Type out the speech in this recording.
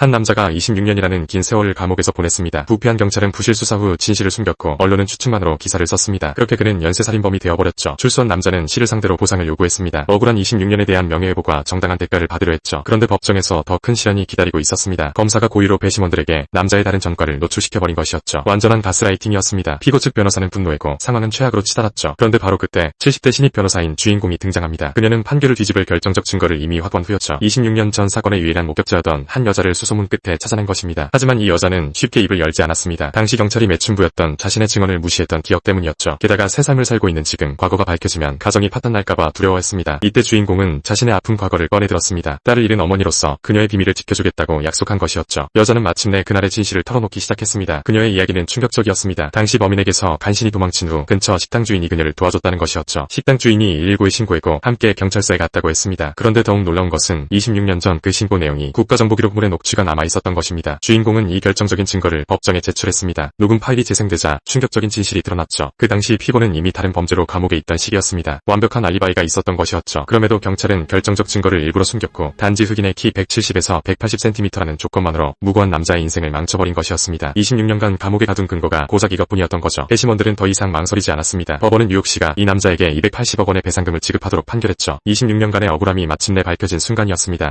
한 남자가 26년이라는 긴 세월을 감옥에서 보냈습니다. 부패한 경찰은 부실 수사 후 진실을 숨겼고 언론은 추측만으로 기사를 썼습니다. 그렇게 그는 연쇄살인범이 되어버렸죠. 출소한 남자는 시를 상대로 보상을 요구했습니다. 억울한 26년에 대한 명예회복과 정당한 대가를 받으려 했죠. 그런데 법정에서 더 큰 시련이 기다리고 있었습니다. 검사가 고의로 배심원들에게 남자의 다른 전과를 노출시켜버린 것이었죠. 완전한 가스라이팅이었습니다. 피고 측 변호사는 분노했고 상황은 최악으로 치달았죠. 그런데 바로 그때 70대 신입 변호사인 주인공이 등장합니다. 그녀는 판결을 뒤집을 결정적 증거를 이미 확보한 후였죠. 26년 전 사건의 유일한 목격자였던 한 여자를 수 소문 끝에 찾아낸 것입니다. 하지만 이 여자는 쉽게 입을 열지 않았습니다. 당시 경찰이 매춘부였던 자신의 증언을 무시했던 기억 때문이었죠. 게다가 새 삶을 살고 있는 지금 과거가 밝혀지면 가정이 파탄날까봐 두려워했습니다. 이때 주인공은 자신의 아픈 과거를 꺼내들었습니다. 딸을 잃은 어머니로서 그녀의 비밀을 지켜주겠다고 약속한 것이었죠. 여자는 마침내 그날의 진실을 털어놓기 시작했습니다. 그녀의 이야기는 충격적이었습니다. 당시 범인에게서 간신히 도망친 후 근처 식당 주인이 그녀를 도와줬다는 것이었죠. 식당 주인이 119에 신고했고 함께 경찰서에 갔다고 했습니다. 그런데 더욱 놀라운 것은 26년 전 그 신고 내용이 국가정보기록물에 녹취 가 남아 있었던 것입니다. 주인공은 이 결정적인 증거를 법정에 제출했습니다. 녹음 파일이 재생되자 충격적인 진실이 드러났죠. 그 당시 피고는 이미 다른 범죄로 감옥에 있던 시기였습니다. 완벽한 알리바이가 있었던 것이었죠. 그럼에도 경찰은 결정적 증거를 일부러 숨겼고 단지 흑인의 키 170에서 180cm라는 조건만으로 무고한 남자의 인생을 망쳐버린 것이었습니다. 26년간 감옥에 가둔 근거가 고작 이것뿐이었던 거죠. 배심원들은 더 이상 망설이지 않았습니다. 법원은 뉴욕시가 이 남자에게 280억 원의 배상금을 지급하도록 판결했죠. 26년간의 억울함이 마침내 밝혀진 순간이었습니다.